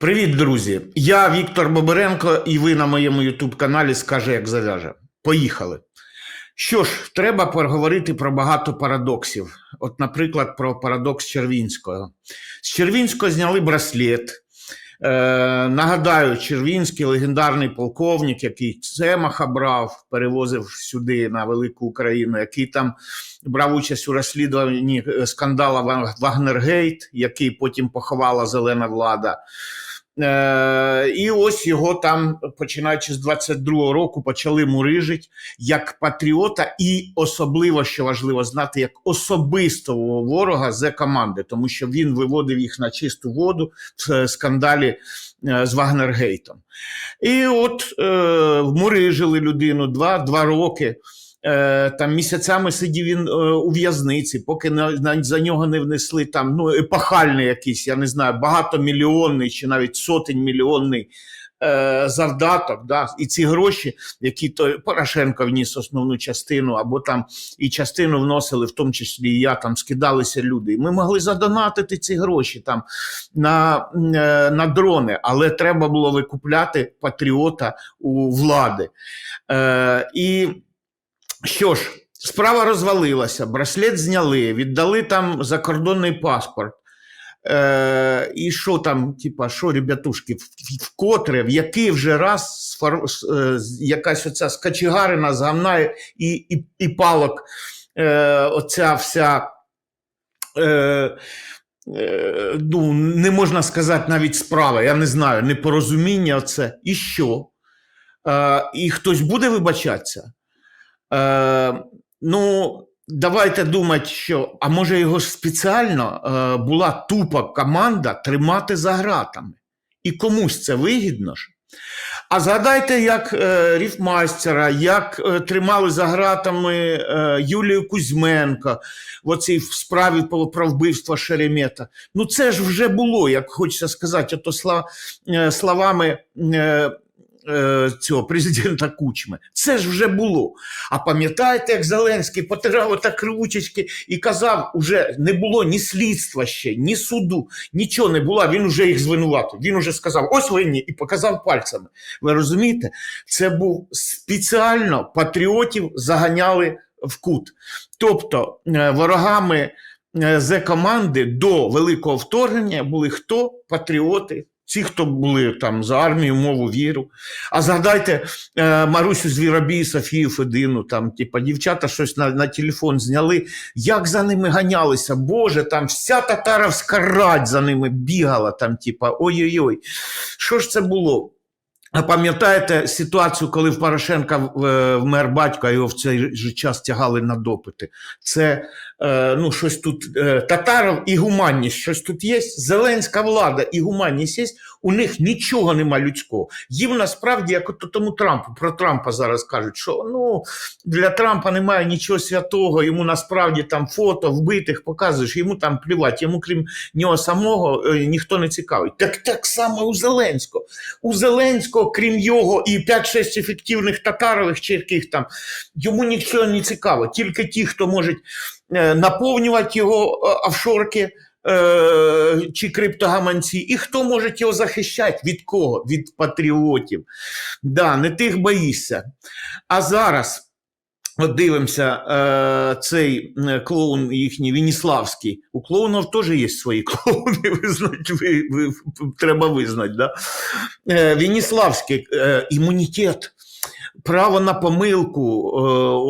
Привіт, друзі! Я Віктор Боберенко, і ви на моєму ютуб-каналі Скаже, як зав'яже. Поїхали. Що ж, треба поговорити про багато парадоксів. От, наприклад, про парадокс Червінського. З Червінського зняли браслет. Е, нагадаю, Червінський легендарний полковник, який Цемаха брав, перевозив сюди на велику Україну, який там брав участь у розслідуванні е, скандала Вагнергейт, який потім поховала зелена влада. Е, і ось його там, починаючи з 22-го року, почали мурижити як патріота, і особливо, що важливо знати, як особистого ворога з команди, тому що він виводив їх на чисту воду в е, скандалі е, з Вагнергейтом. І от е, мурижили людину два, два роки. Е, там місяцями сидів він е, у в'язниці, поки на, за нього не внесли там ну, епохальний якийсь, я не знаю, багатомільйонний чи навіть сотень е, завдаток. Да? І ці гроші, які то Порошенко вніс основну частину, або там і частину вносили, в тому числі і я там скидалися люди. Ми могли задонатити ці гроші там на, е, на дрони, але треба було викупляти патріота у влади. Е, і що ж, справа розвалилася, браслет зняли, віддали там закордонний паспорт. Е, і що там, типа, що, ребятушки, вкотре, в який вже раз сфор- е, якась оця скачігарина з і, і, і палок, е, оця вся. Е, е, ну, не можна сказати навіть справа, я не знаю, непорозуміння оце. І що? Е, і хтось буде вибачатися? Е, ну, давайте думати, що, а може його спеціально е, була тупа команда тримати за гратами. І комусь це вигідно ж. А згадайте, як е, Ріфмастера, як е, тримали за гратами е, Юлію Кузьменко в оцій справі про, вбивство Шеремета. Ну це ж вже було, як хочеться сказати, ото сла, е, словами е, е, цього президента Кучми. Це ж вже було. А пам'ятаєте, як Зеленський потирав отак ручечки і казав, уже не було ні слідства ще, ні суду, нічого не було, він вже їх звинуватив. Він уже сказав, ось винні, і показав пальцями. Ви розумієте? Це був спеціально патріотів заганяли в кут. Тобто е, ворогами е, Зе-команди до великого вторгнення були хто? Патріоти. Ці, хто були там за армію, мову, віру. А згадайте е, Марусю Звіробій, Софію Федину, там, типа, дівчата щось на, на телефон зняли. Як за ними ганялися? Боже, там вся татаровська рать за ними бігала, там, типа, ой-ой-ой. Що ж це було? А пам'ятаєте ситуацію, коли в Порошенка е, вмер батько, а його в цей же час тягали на допити? Це ну, щось тут е, татаров і гуманність, щось тут є. Зеленська влада і гуманність є, у них нічого нема людського. Їм насправді, як от тому Трампу, про Трампа зараз кажуть, що ну, для Трампа немає нічого святого, йому насправді там фото вбитих показуєш, йому там плювати, йому крім нього самого е, ніхто не цікавить. Так так само у Зеленського. У Зеленського, крім його і 5-6 ефективних татарових чи яких там, йому нічого не цікаво. Тільки ті, хто можуть е, наповнювати його е, офшорки е, чи криптогаманці, і хто може його захищати? Від кого? Від патріотів. Да, не тих боїшся. А зараз. От дивимося, е, цей е, клоун їхній Веніславський. У клоунів теж є свої клоуни, визнать, ви, ви, треба визнати. Да? Е, Веніславський е, імунітет. Право на помилку, е,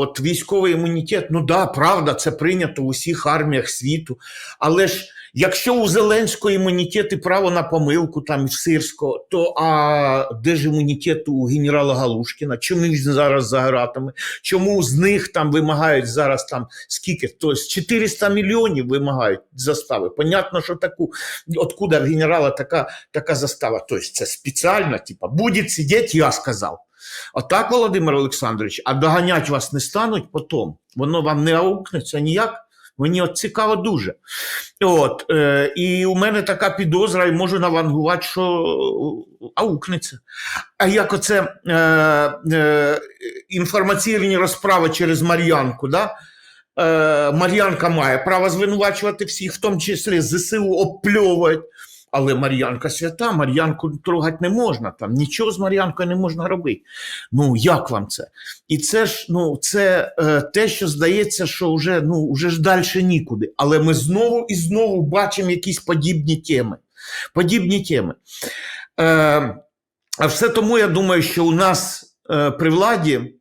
от військовий імунітет, ну да, правда, це прийнято в усіх арміях світу. Але ж якщо у Зеленського імунітет і право на помилку, там в Сирського, то а де ж імунітет у генерала Галушкіна? Чому він зараз за гратами? Чому з них там вимагають зараз там скільки? Тобто 400 мільйонів вимагають застави. Понятно, що таку, откуда в генерала така, така застава. Тобто це спеціально, типа, буде сидіти, я сказав. Отак, Володимир Олександрович, а доганять вас не стануть потім, воно вам не аукнеться ніяк. Мені от цікаво дуже. От, е, і у мене така підозра, і можу навангувати, що аукнеться. А як оце е, е, інформаційні розправи через Мар'янку, да? е, Мар'янка має право звинувачувати всіх, в тому числі ЗСУ, обпльовувати. Але Мар'янка свята, Мар'янку трогати не можна, там нічого з Мар'янкою не можна робити. Ну як вам це? І це ж ну, це е, те, що здається, що вже, ну, вже ж далі нікуди. Але ми знову і знову бачимо якісь подібні теми. Подібні теми. Е, а все тому я думаю, що у нас е, при владі,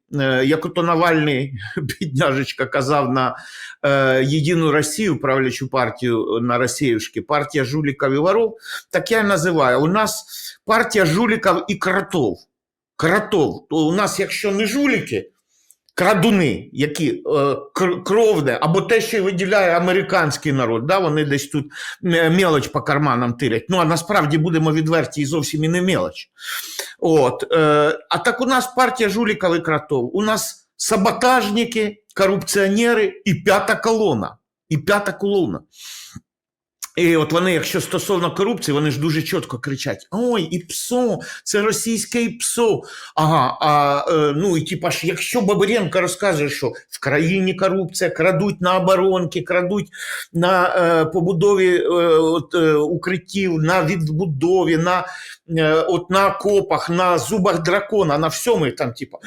як ото Навальний бідняжечка казав на е, Єдину Росію, правлячу партію на Росіюшки, партія жуліків і воров, так я і називаю. У нас партія жуліків і кротов. Кротов. То у нас, якщо не жуліки, крадуни, які е, кровне, або те, що виділяє американський народ, да, вони десь тут е, мелоч по карманам тирять. Ну а насправді будемо відверті і зовсім і не мелоч. От, е, а так у нас партія жуліків і кротов. У нас саботажники, корупціонери і п'ята колона. І п'ята колона. І от вони, якщо стосовно корупції, вони ж дуже чітко кричать: Ой, і ПСО, це російське ПСО. Ага, а е, ну і типа ж, якщо Бабиренко розкаже, що в країні корупція, крадуть на оборонки, крадуть на е, побудові е, от, е, укриттів, на відбудові, на, е, от, на окопах, на зубах дракона, на всьому, там, типа,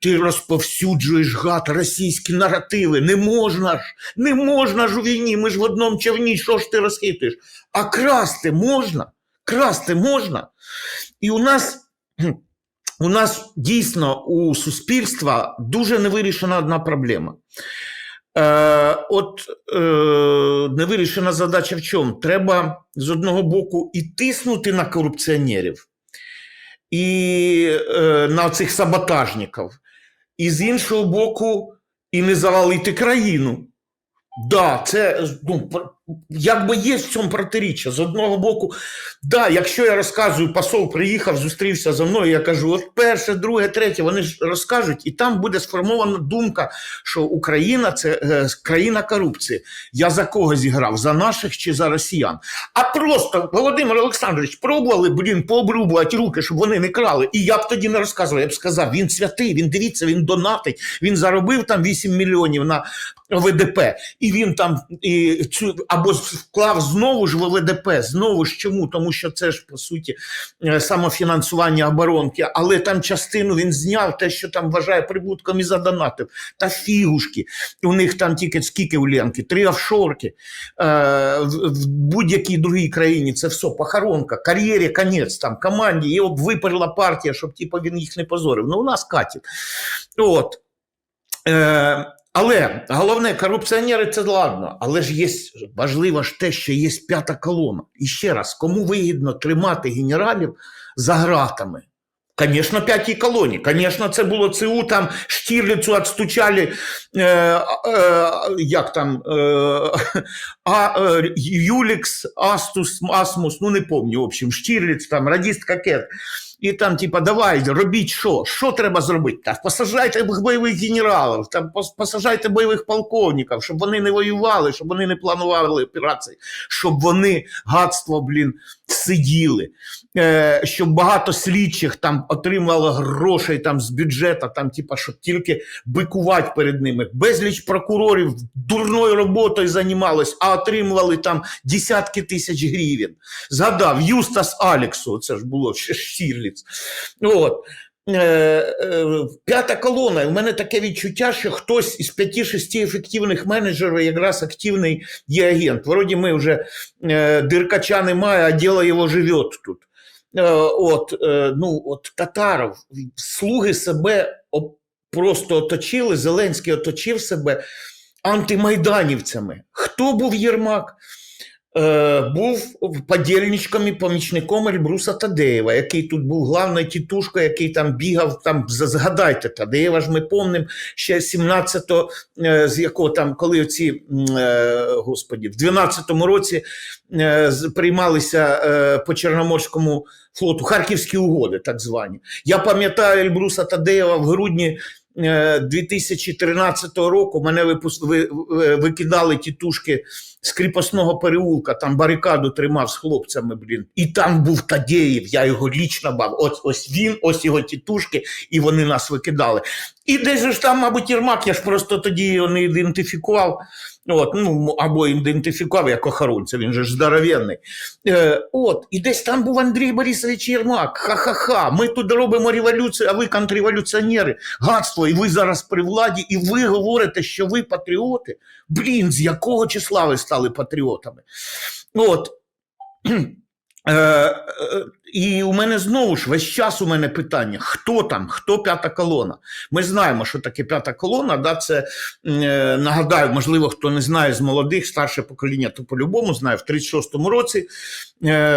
ти розповсюджуєш гад російські наративи. Не можна ж, не можна ж у війні, ми ж в одному човні, що ж ти розхитуєш? А красти можна, красти можна. І у нас, у нас дійсно у суспільства дуже невирішена одна проблема. Е, от е, невирішена задача в чому? Треба з одного боку і тиснути на корупціонерів, і е, на цих саботажників, і з іншого боку, і не завалити країну. Да, це ну, якби є в цьому протиріччя. З одного боку, да, якщо я розказую, посол приїхав, зустрівся зі мною, я кажу, от перше, друге, третє, вони ж розкажуть, і там буде сформована думка, що Україна це е, країна корупції. Я за кого зіграв? За наших чи за росіян? А просто Володимир Олександрович пробували, блін, пообрубувати руки, щоб вони не крали. І я б тоді не розказував. Я б сказав, він святий, він дивіться, він донатить, він заробив там 8 мільйонів на ВДП, і він там і цю або вклав знову ж в ВДП. Знову ж чому? Тому що це ж по суті е, самофінансування оборонки, але там частину він зняв те, що там вважає прибутком і задонатив. Та фігушки. У них там тільки скільки у Ленки, три офшорки. Е, в, будь-якій другій країні це все похоронка, кар'єрі, конець там команді. Його б партія, щоб типу, він їх не позорив. Ну, у нас катів. От. Е, але головне, корупціонери це ладно, але ж є важливо ж те, що є п'ята колона. І ще раз, кому вигідно тримати генералів за гратами? Звісно, п'ятій колоні. Звісно, це було ЦУ, там Штірліцу відстучали, е, е, як там, е, а, Юлікс, Астус, Асмус, ну не пам'ятаю, в общем, Штірліц, там, радіст Кокет. І там, типа, давай, робіть що? Що треба зробити? Так, посажайте бойових генералів, там, посажайте бойових полковників, щоб вони не воювали, щоб вони не планували операції, щоб вони гадство, блін, сиділи, е, щоб багато слідчих там отримало грошей там з бюджету, там, типа, щоб тільки бикувати перед ними. Безліч прокурорів дурною роботою займалось, а отримували там десятки тисяч гривень. Згадав Юстас Алексу, це ж було ще Штірліц. От. Е, е, П'ята колона. У мене таке відчуття, що хтось із п'яти-шести ефективних менеджерів якраз активний є агент. Вроді ми вже е, диркача немає, а діло його живе тут. От, ну, от Татаров, слуги себе просто оточили, Зеленський оточив себе антимайданівцями. Хто був Єрмак? Е, був подільничком і помічником Ельбруса Тадеєва, який тут був главною тітушкою, який там бігав. Там згадайте, Тадеєва ж ми помним ще 17-го, е, з якого там, коли оці, е, господі, в 12-му році е, приймалися е, по Чорноморському флоту Харківські угоди, так звані. Я пам'ятаю Ельбруса Тадеєва в грудні. Е, 2013 року мене випус... ви... ви- викидали тітушки з кріпосного переулка, там барикаду тримав з хлопцями, блін. І там був Тадєєв, я його лічно бав. Ось ось він, ось його тітушки, і вони нас викидали. І десь ж там, мабуть, Єрмак, я ж просто тоді його не ідентифікував. От, ну, або ідентифікував як охоронця, він же ж здоровенний. Е, от, і десь там був Андрій Борисович Єрмак. Ха-ха-ха. Ми тут робимо революцію, а ви контрреволюціонери, гадство, і ви зараз при владі, і ви говорите, що ви патріоти. Блін, з якого числа ви стали патріотами? От. Е, е, і у мене знову ж весь час у мене питання: хто там, хто п'ята колона? Ми знаємо, що таке п'ята колона. Да, це е, нагадаю, можливо, хто не знає з молодих, старше покоління, то по-любому знає, в 36-му році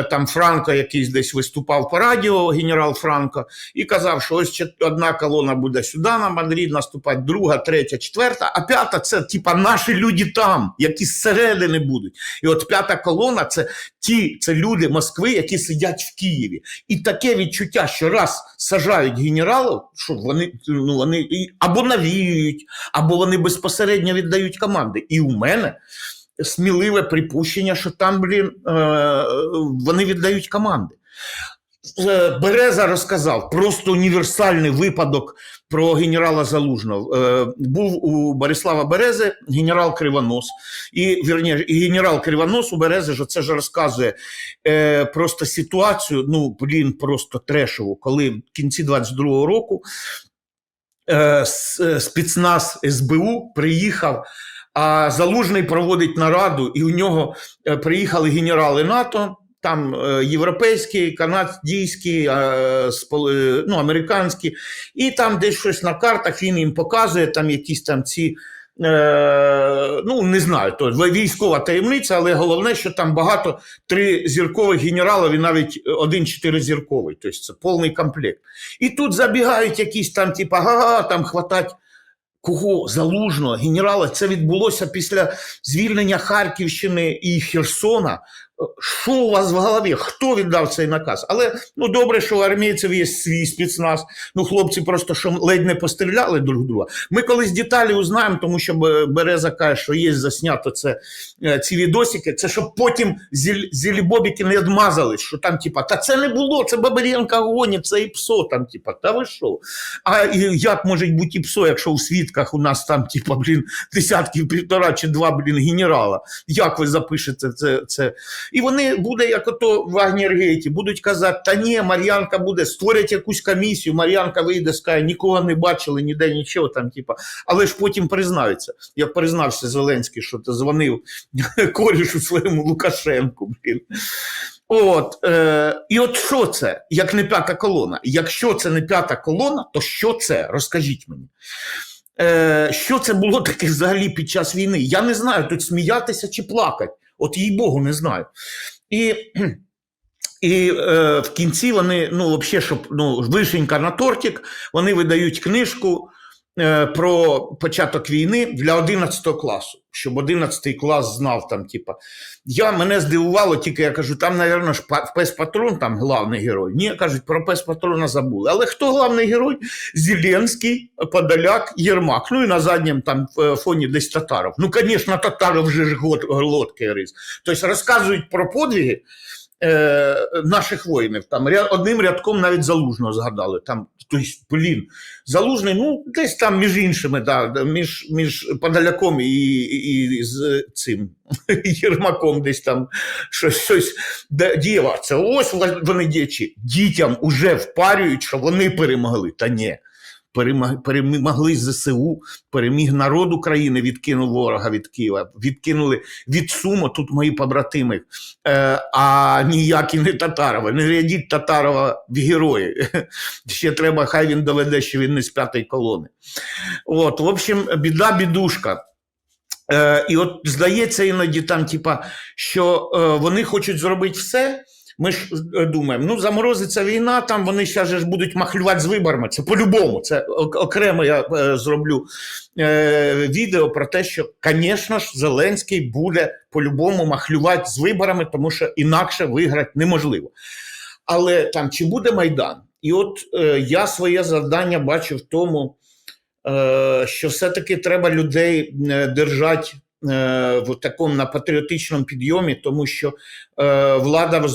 там Франко якийсь десь виступав по радіо, генерал Франко, і казав, що ось одна колона буде сюди на Мадрид наступати, друга, третя, четверта, а п'ята це типа наші люди там, які зсередини будуть. І от п'ята колона це ті це люди Москви, які сидять в Києві. І таке відчуття, що раз сажають генералів, що вони, ну, вони або навіюють, або вони безпосередньо віддають команди. І у мене сміливе припущення, що там, блін, е, вони віддають команди. Е, Береза розказав просто універсальний випадок про генерала Залужного. Е, Був у Борислава Берези генерал Кривонос, і вірніше, і генерал Кривонос у Берези ж це ж розказує е, просто ситуацію. Ну блін, просто трешову, коли в кінці 22-го року спецназ СБУ приїхав. А Залужний проводить нараду, і у нього приїхали генерали НАТО, там е, європейські, канадські, е, е, ну, американські, і там десь щось на картах він їм показує, там якісь там ці. Ну, не знаю, то військова таємниця, але головне, що там багато три зіркових генералів і навіть один чотиризірковий, тобто це повний комплект. І тут забігають якісь там, типа, га, там хватать кого залужного генерала. Це відбулося після звільнення Харківщини і Херсона. Що у вас в голові? Хто віддав цей наказ? Але ну добре, що у армійців є свій спецназ. Ну, хлопці просто що ледь не постріляли друг друга. Ми колись деталі узнаємо, тому що Б- Береза каже, що є заснято це е, ці відосики. Це щоб потім зіль- зілібобіки не відмазались, що там, типа, та це не було, це Бабаренко гонить, це і псо там, типа, та ви що? А як може бути і псо, якщо у свідках у нас там, типа, блін, десятків, півтора чи два, блін, генерала? Як ви запишете це? це? І вони буде, як ото в Вагнергейті, будуть казати, та ні, Мар'янка буде, створять якусь комісію, Мар'янка вийде, скаже, нікого не бачили, ніде нічого там, типа. Але ж потім признаються, як признався Зеленський, що ти дзвонив корішу своєму Лукашенку, блін. От, е, і от що це, як не п'ята колона? Якщо це не п'ята колона, то що це? Розкажіть мені. Е, що це було таке взагалі під час війни? Я не знаю, тут сміятися чи плакати. От їй Богу, не знаю. І, і е, в кінці вони, ну, взагалі, щоб ну, вишенька на тортик, вони видають книжку про початок війни для 11 класу, щоб 11 клас знав там, типа. Я мене здивувало, тільки я кажу, там, мабуть, ж пес патрон, там главний герой. Ні, кажуть, про пес патрона забули. Але хто главний герой? Зеленський, Подоляк, Єрмак. Ну і на задньому там е, фоні десь Татаров. Ну, звісно, Татаров вже ж глотки рис. Тобто розказують про подвиги е, наших воїнів. Там одним рядком навіть залужного згадали. Там, тобто, блін, залужний, ну, десь там між іншими, да, між, між Подоляком і, і, і з цим Єрмаком десь там щось, щось діяла. Це ось вони дічі. Дітям уже впарюють, що вони перемогли. Та ні. Перемог- Перемогли ЗСУ, переміг народ України, відкинув ворога від Києва, відкинули від Сумо, тут мої побратими, е, а ніякі не Татарова. Не рядіть Татарова в герої. Ще треба, хай він доведе, що він не з п'ятої колони. От, в общем, біда, бідушка. Е, і от здається іноді там, типа, що е, вони хочуть зробити все. Ми ж е, думаємо, ну заморозиться війна, там вони ще ж будуть махлювати з виборами. Це по-любому. Це окремо я е, зроблю е, відео про те, що, звісно ж, Зеленський буде по-любому махлювати з виборами, тому що інакше виграти неможливо. Але там чи буде Майдан? І от е, я своє завдання бачу в тому, е, що все-таки треба людей е, держати в такому на патріотичному підйомі, тому що е, влада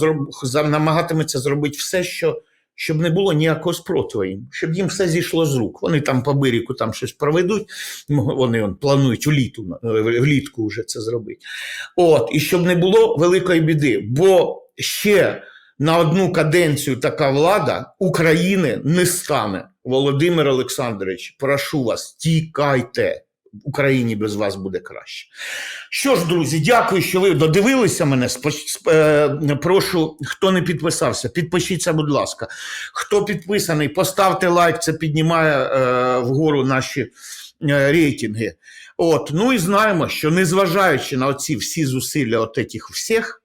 намагатиметься зробити все, що, щоб не було ніякого спротиву їм, щоб їм все зійшло з рук. Вони там по Бирику там щось проведуть, вони он, планують вліту, е, влітку вже це зробити. От, і щоб не було великої біди. Бо ще на одну каденцію така влада України не стане. Володимир Олександрович, прошу вас, тікайте. Україні без вас буде краще. Що ж, друзі, дякую, що ви додивилися мене. Е, Прошу, хто не підписався, підпишіться, будь ласка. Хто підписаний, поставте лайк, це піднімає е, вгору наші е, рейтинги. От, ну і знаємо, що незважаючи на оці всі зусилля от этих всіх,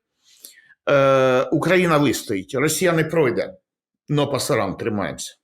Україна вистоїть. Росія не пройде. Но пасарам тримаємося.